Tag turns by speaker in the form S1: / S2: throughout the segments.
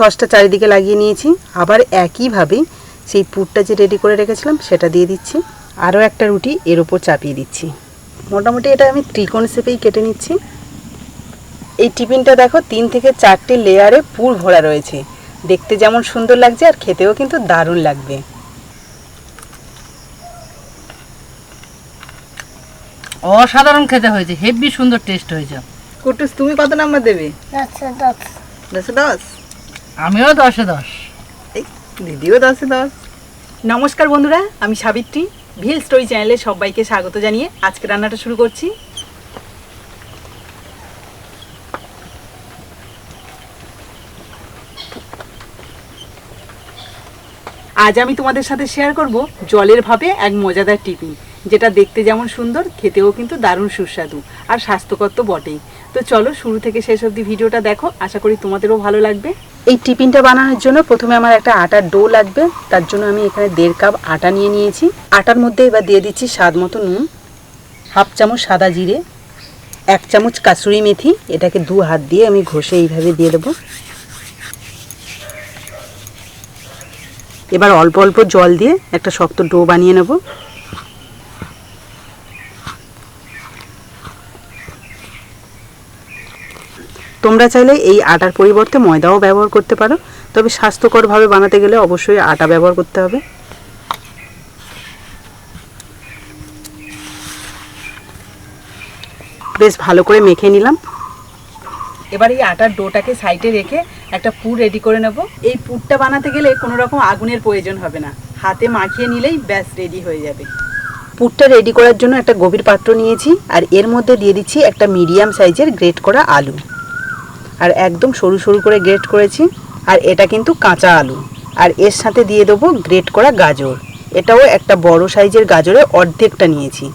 S1: সসটা চারিদিকে লাগিয়ে নিয়েছি। আবার একইভাবে সেই পুরটা যে রেডি করে রেখেছিলাম সেটা দিয়ে দিচ্ছি। আরও একটা রুটি এর ওপর চাপিয়ে দিচ্ছি। মোটামুটি এটা আমি ত্রিকোণ শেপেই কেটে নিচ্ছি। এই টিফিনটা দেখো তিন থেকে চারটে লেয়ারে পুর ভরা রয়েছে। দেখতে যেমন সুন্দর লাগছে আর খেতেও কিন্তু দারুণ লাগবে।
S2: অসাধারণ খেতে হয়েছে হেভি সুন্দর টেস্ট হয়েছে।
S1: কুটুস তুমি কত নাম্বার দেবে?
S3: দশে দশ
S1: দশে দশ
S2: আমিও দশে দশ।
S1: দিদিও দশে দশ। নমস্কার বন্ধুরা আমি সাবিত্রী ভিল স্টোরি চ্যানেলে সবাইকে স্বাগত জানিয়ে আজকে রান্নাটা শুরু করছি। আজ আমি তোমাদের সাথে শেয়ার করব জলের ভাবে এক মজাদার টিফিন যেটা দেখতে যেমন সুন্দর খেতেও কিন্তু দারুণ সুস্বাদু আর স্বাস্থ্যকর তো বটেই। তো চলো শুরু থেকে শেষ অবধি ভিডিওটা দেখো আশা করি তোমাদেরও ভালো লাগবে। এই টিফিনটা বানানোর জন্য প্রথমে আমার একটা আটার ডো লাগবে। তার জন্য আমি এখানে দেড় কাপ আটা নিয়ে নিয়েছি। আটার মধ্যে এবার দিয়ে দিচ্ছি স্বাদ মতো নুন, হাফ চামচ সাদা জিরে, এক চামচ কাসুরি মেথি, এটাকে দু হাত দিয়ে আমি ঘষে এইভাবে দিয়ে দেবো। এবার অল্প অল্প জল দিয়ে একটা শক্ত ডো বানিয়ে নেব। তোমরা চাইলে এই আটার পরিবর্তে ময়দাও ব্যবহার করতে পারো, তবে স্বাস্থ্যকরভাবে বানাতে গেলে অবশ্যই আটা ব্যবহার করতে হবে। বেশ ভালো করে মেখে নিলাম। এবার এই আটার ডোটাকে সাইডে রেখে একটা পুর রেডি করে নেব। এই পুরটা বানাতে গেলে কোনো রকম আগুনের প্রয়োজন হবে না। হাতে মাখিয়ে নিলেই ব্যাস রেডি হয়ে যাবে। পুরটা রেডি করার জন্য একটা গভীর পাত্র নিয়েছি, আর এর মধ্যে দিয়ে দিচ্ছি একটা মিডিয়াম সাইজের গ্রেট করা আলু। আর একদম সরু সরু করে গ্রেট করেছি। আর এটা কিন্তু কাঁচা আলু। আর এর সাথে দিয়ে দেবো গ্রেট করা গাজর। এটাও একটা বড় সাইজের গাজরের অর্ধেকটা নিয়েছি।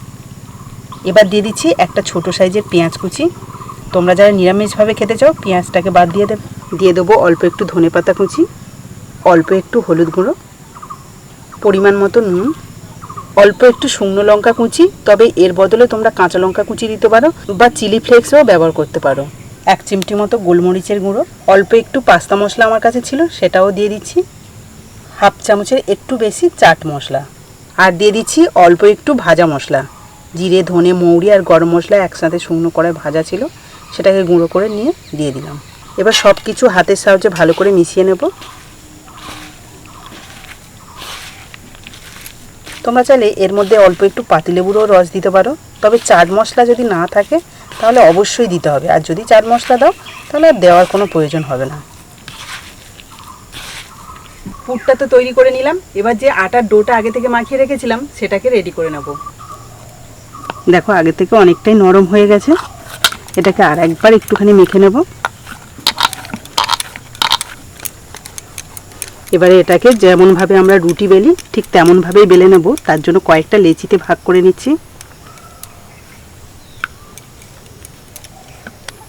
S1: এবার দিয়ে দিচ্ছি একটা ছোট সাইজের পেঁয়াজ কুচি। তোমরা যারা নিরামিষভাবে খেতে চাও, পেঁয়াজটাকে বাদ দিয়ে দেবে। দিয়ে দেবো অল্প একটু ধনেপাতা কুচি, অল্প একটু হলুদ গুঁড়ো, পরিমাণ মতো নুন, অল্প একটু শুকনো লঙ্কা কুচি। তবে এর বদলে তোমরা কাঁচা লঙ্কা কুচি দিতে পারো বা চিলি ফ্লেক্সও ব্যবহার করতে পারো। এক চিমটি মতো গোলমরিচের গুঁড়ো, অল্প একটু পাস্তা মশলা আমার কাছে ছিল, সেটাও দিয়ে দিচ্ছি। হাফ চামচের একটু বেশি চাট মশলা, আর দিয়ে দিচ্ছি অল্প একটু ভাজা মশলা। জিরে, ধনে, মৌরি আর গরম মশলা একসাথে শুকনো করে ভাজা ছিল, সেটাকে গুঁড়ো করে নিয়ে দিয়ে দিলাম। এবার সব কিছু হাতের সাহায্যে ভালো করে মিশিয়ে নেব। তোমরা চাইলে এর মধ্যে অল্প একটু পাতিলেবুরও রস দিতে পারো। তবে চাট মশলা যদি না থাকে তাহলে অবশ্যই দিতে হবে। আর যদি চাট মশলা দাও তাহলে আর দেওয়ার কোনো প্রয়োজন হবে না। পুরটা তো তৈরি করে নিলাম। এবার যে আটার ডোটা আগে থেকে মাখিয়ে রেখেছিলাম সেটাকে রেডি করে নেব। দেখো আগে থেকে অনেকটাই নরম হয়ে গেছে। এটাকে আর একবার একটুখানি মেখে নেব। এবারে এটাকে যেমনভাবে আমরা রুটি বেলি, ঠিক তেমনভাবেই বেলে নেব। তার জন্য কয়েকটা লেচিতে ভাগ করে নিচ্ছি।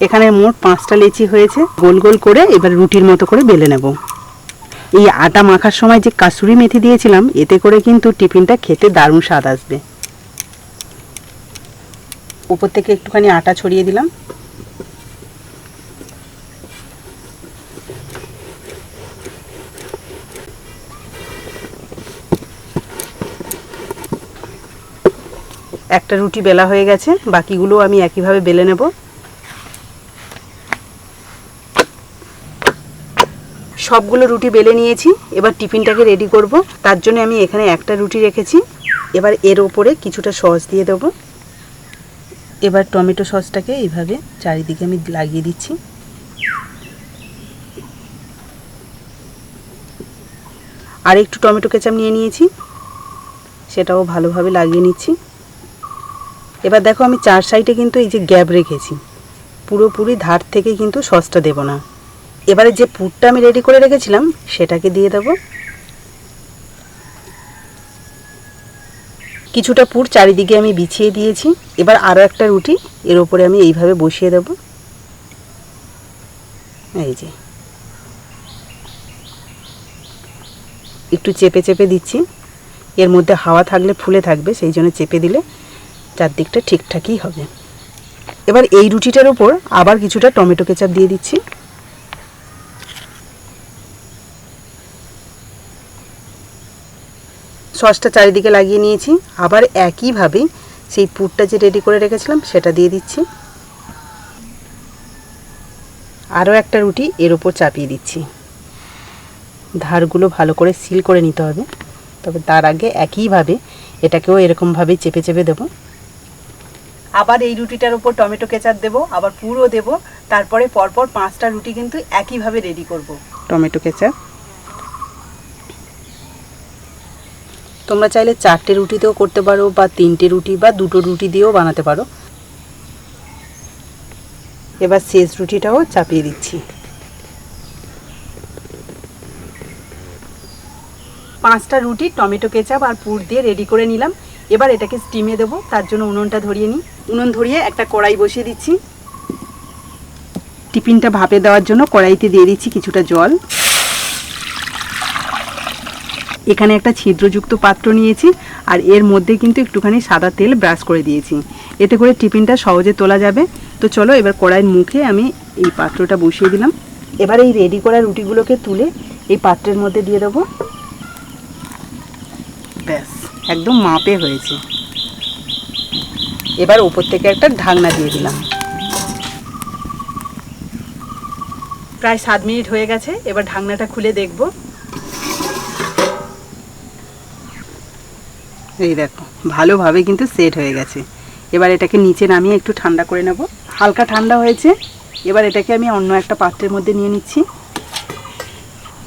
S1: এখানে মোট পাঁচটা লেচি হয়েছে। গোল গোল করে এবার রুটির মতো করে বেলে নেব। এই আটা মাখার সময় যে কাসুরি মেথি দিয়েছিলাম, এতে করে কিন্তু টিফিনটা খেতে দারুণ স্বাদ আসবে। উপর থেকে একটুখানি আটা ছড়িয়ে দিলাম। একটা রুটি বেলা হয়ে গেছে, বাকিগুলো আমি একইভাবে বেলে নেব। সবগুলো রুটি বেলে নিয়েছি, এবার টিফিনটাকে রেডি করব। তার জন্য আমি এখানে একটা রুটি রেখেছি। এবার এর ওপরে কিছুটা সস দিয়ে দেবো। এবার টমেটো সসটাকে এইভাবে চারিদিকে আমি লাগিয়ে দিচ্ছি। আর একটু টমেটো কেচাপ নিয়ে নিয়েছি, সেটাও ভালোভাবে লাগিয়ে নিচ্ছি। এবার দেখো আমি চার সাইডে কিন্তু এই যে গ্যাপ রেখেছি। পুরোপুরি ধার থেকে কিন্তু সসটা দেব না। এবারে যে পুরটা আমি রেডি করে রেখেছিলাম, সেটাকে দিয়ে দেবো। কিছুটা পুর চারিদিকে আমি বিছিয়ে দিয়েছি। এবার আরও একটা রুটি, এর ওপরে আমি এইভাবে বসিয়ে দেব। এই যে। একটু চেপে চেপে দিচ্ছি। এর মধ্যে হাওয়া থাকলে ফুলে থাকবে, সেই জন্য চেপে দিলে চারদিকটা ঠিকঠাকই হবে। এবার এই রুটিটার ওপর আবার কিছুটা টমেটো কেচাপ দিয়ে দিচ্ছি। সসটা চারিদিকে লাগিয়ে নিয়েছি। আবার একইভাবে সেই পুরটা যে রেডি করে রেখেছিলাম সেটা দিয়ে দিচ্ছি। আরও একটা রুটি এর ওপর চাপিয়ে দিচ্ছি। ধারগুলো ভালো করে সিল করে নিতে হবে। তবে তার আগে একইভাবে এটাকেও এরকমভাবে চেপে চেপে দেবো। আবার এই রুটিটার উপর টমেটো কেচাপ দেবো, আবার পুরো দেবো, তারপরে পরপর পাঁচটা রুটি কিন্তু একইভাবে রেডি করব। Tomato ketchup. তোমরা চাইলে চারটে রুটিতেও করতে পারো, বা তিনটে রুটি, বা দুটো রুটি দিয়েও বানাতে পারো। এবার শেষ রুটিটাও চাপিয়ে দিচ্ছি। পাঁচটা রুটি, টমেটো কেচাপ আর পুর দিয়ে রেডি করে নিলাম। এবার এটাকে স্টিমে দেবো, তার জন্য উনুনটা ধরিয়ে নিই। উনুন ধরিয়ে একটা কড়াই বসিয়ে দিচ্ছি। টিফিনটা ভাপে দেওয়ার জন্য কড়াইতে দিয়ে দিচ্ছি কিছুটা জল। এখানে একটা ছিদ্রযুক্ত পাত্র নিয়েছি, আর এর মধ্যে কিন্তু একটুখানি সাদা তেল ব্রাশ করে দিয়েছি। এতে করে টিফিনটা সহজে তোলা যাবে। তো চলো এবার কড়াইয়ের মুখে আমি এই পাত্রটা বসিয়ে দিলাম। এবার এই রেডি করা রুটিগুলোকে তুলে এই পাত্রের মধ্যে দিয়ে দেবো। ব্যাস। একদম মাপে হয়েছে। এবার উপর থেকে একটা ঢাকনা দিয়ে দিলাম। প্রায় সাত মিনিট হয়ে গেছে, এবার ঢাকনাটা খুলে দেখব। এই দেখো, ভালোভাবে কিন্তু সেট হয়ে গেছে। এবার এটাকে নিচে নামিয়ে একটু ঠান্ডা করে নেব। হালকা ঠান্ডা হয়েছে, এবার এটাকে আমি অন্য একটা পাত্রের মধ্যে নিয়ে নিচ্ছি।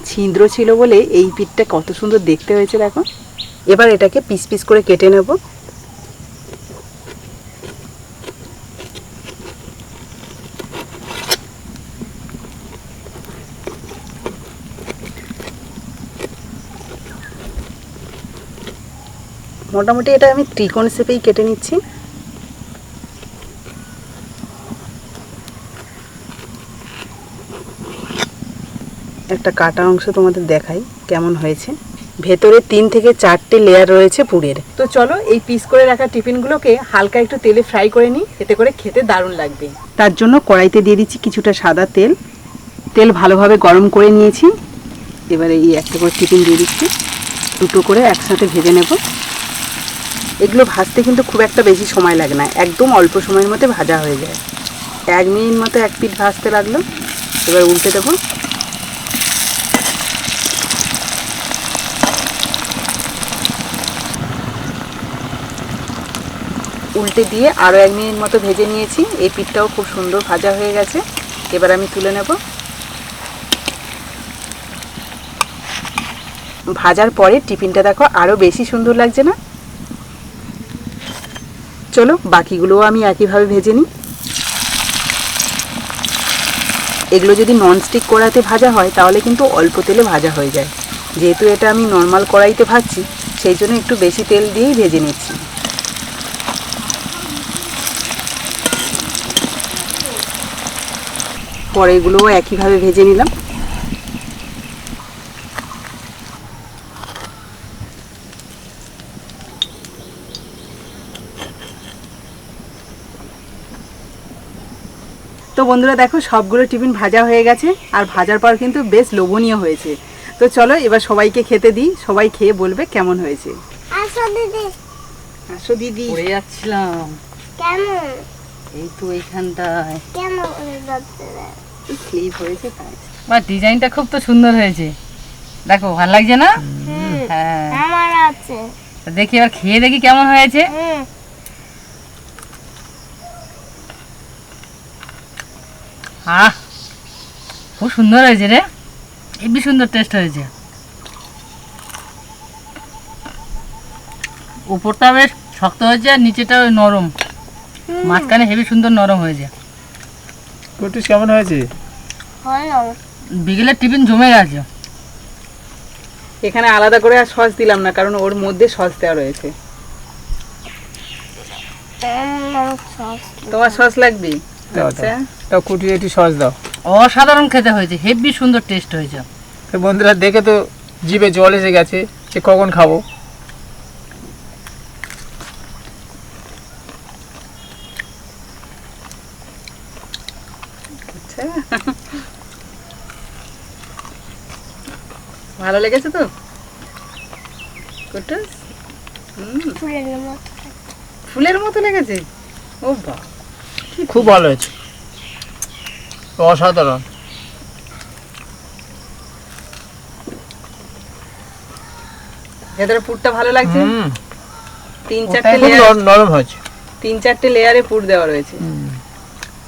S1: ছিদ্র ছিল বলে এই পিঠটা কত সুন্দর দেখতে হয়েছে, দেখো। এবার এটাকে পিস পিস করে কেটে নেব। মোটামুটি এটা আমি ত্রিকোণ শেপেই কেটে নিচ্ছি। একটা কাটা অংশ তোমাদের দেখাই কেমন হয়েছে। ভেতরে তিন থেকে চারটে লেয়ার রয়েছে পুরের। তো চলো এই পিস করে রাখা টিফিনগুলোকে হালকা একটু তেলে ফ্রাই করে নিই, এতে করে খেতে দারুণ লাগবে। তার জন্য কড়াইতে দিয়ে দিচ্ছি কিছুটা সাদা তেল। তেল ভালোভাবে গরম করে নিয়েছি। এবারে এই একটা করে টিফিন দিয়ে দিচ্ছি। দুটো করে একসাথে ভেজে নেব। এগুলো ভাজতে কিন্তু খুব একটা বেশি সময় লাগে না, একদম অল্প সময়ের মধ্যে ভাজা হয়ে যায়। এক মিনিট মতো এক পিঠ ভাজতে লাগল। এবার উল্টে দেবো। উল্টে দিয়ে আরও এক মিনিট মতো ভেজে নিয়েছি। এই পিঠটাও খুব সুন্দর ভাজা হয়ে গেছে। এবার আমি তুলে নেব। ভাজার পরে টিফিনটা দেখো আরও বেশি সুন্দর লাগছে না? চলো, বাকিগুলোও আমি একইভাবে ভেজে নিই। এগুলো যদি ননস্টিক কড়াইতে ভাজা হয়, তাহলে কিন্তু অল্প তেলে ভাজা হয়ে যায়। যেহেতু এটা আমি নর্মাল কড়াইতে ভাজছি, সেই জন্য একটু বেশি তেল দিয়েই ভেজে নিচ্ছি। পরে এগুলোও একইভাবে ভেজে নিলাম। তো বন্ধুরা দেখো সবগুলো টিফিন ভাজা হয়ে গেছে আর ভাজার পর কিন্তু বেশ লোভনীয় হয়েছে। তো চলো এবার সবাইকে খেতে দিই সবাই খেয়ে বলবে কেমন হয়েছে।
S3: আসো দিদি।
S1: আসো দিদি।
S2: পড়ে যাচ্ছিলাম।
S3: কেমন?
S2: এই তো এইখানটায়?
S1: স্লিপ হয়েছে তাই
S2: বা ডিজাইনটা খুব তো সুন্দর হয়েছে। দেখো ভালো লাগছে না? হ্যাঁ।
S3: আমার আছে।
S2: দেখি এবার খেয়ে দেখি কেমন হয়েছে। আহ! খুব সুন্দর হয়েছে রে। হেবি সুন্দর টেস্ট হয়েছে। উপরটা বেশ শক্ত হয়েছে আর নিচেটা ওই নরম। মাঝখানে হেভি সুন্দর নরম হয়েছে
S4: কুটুস কেমন হয়েছে?
S2: বিকেলের টিফিন জমে গেছে।
S1: এখানে আলাদা করে আর সস দিলাম না কারণ ওর মধ্যে সস দেওয়া রয়েছে। তোমার সস লাগবে?
S4: তাও কুটি একটু সস দাও।
S2: অসাধারণ খেতে হয়েছে হেভি সুন্দর টেস্ট হয়েছে।
S4: তো বন্ধুরা দেখে তো জিভে জল এসে গেছে যে কখন খাব।
S1: ভালো লেগেছে তো? কুটুস
S3: ফুলের মতো।
S1: ফুলের মতো লেগেছে? ও বা
S4: খুব ভালো হয়েছে। অসাধারণ।
S1: ভেতরে পুরটা ভালো লাগছে?
S4: হুম,
S1: তিন চারটে
S4: খুব
S1: লেয়ার
S4: নরম হয়েছে।
S1: তিন চারটে লেয়ারে পুর দেওয়া রয়েছে।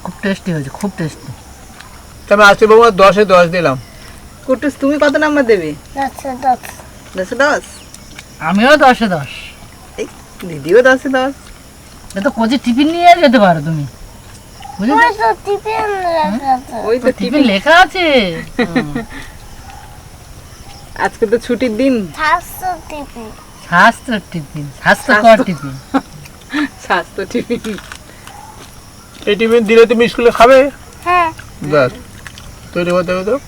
S2: খুব টেস্টি হয়েছে খুব টেস্টি
S4: তবে আজকে বাবু দশে দশ দিলাম।
S1: কুটুস তুমি কত নাম্বার দেবে?
S3: দশে। দশ
S2: আমিও দশে দশ।
S1: দিদিও দশে দশ।
S2: তো কোচে টিফিন নিয়ে যেতে পারো তুমি।
S3: ওই তো টিফিন
S2: টিফিন লেখা আছে।
S1: আজকে তো ছুটির দিন।
S3: স্বাস্থ্য টিফিন।
S2: স্বাস্থ্য টিফিন স্বাস্থ্যকর
S1: স্বাস্থ্য-
S2: টিফিন।
S1: স্বাস্থ্য টিফিন।
S4: এই টিফিন দিলে তুমি স্কুলে খাবে?
S3: হ্যাঁ।
S4: ব্যাস। তৈরি করতে হবে তো?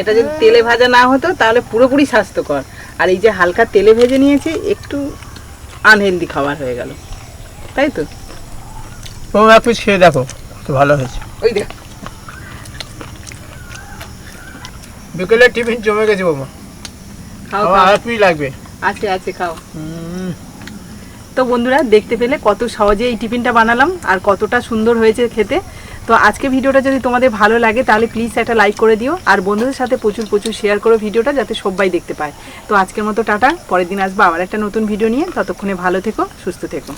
S1: এটা যদি তেলে ভাজা না হতো তাহলে পুরোপুরি স্বাস্থ্যকর। আর এই যে হালকা তেলে ভেজে নিয়েছি একটু আনহেলদি খাবার হয়ে গেল। তাই তো?
S4: বাবু এক পিস খেয়ে দেখো তো ভালো হয়েছে।
S1: ওই দেখ।
S4: বিকেলে টিফিন জমে গেছে বাবা
S1: খাও
S4: আর পিস লাগবে।
S1: আছে আছে খাও। তো বন্ধুরা দেখতে পেলে কত সহজে এই টিফিনটা বানালাম আর কতটা সুন্দর হয়েছে খেতে। তো আজকে ভিডিওটা যদি তোমাদের ভালো লাগে, তাহলে প্লিজ একটা লাইক করে দিও। আর বন্ধুদের সাথে প্রচুর প্রচুর শেয়ার করো ভিডিওটা যাতে সবাই দেখতে পায়। তো আজকের মতো টাটা, পরের দিন আসব আবার একটা নতুন ভিডিও নিয়ে। ততক্ষণে ভালো থেকো, সুস্থ থেকো।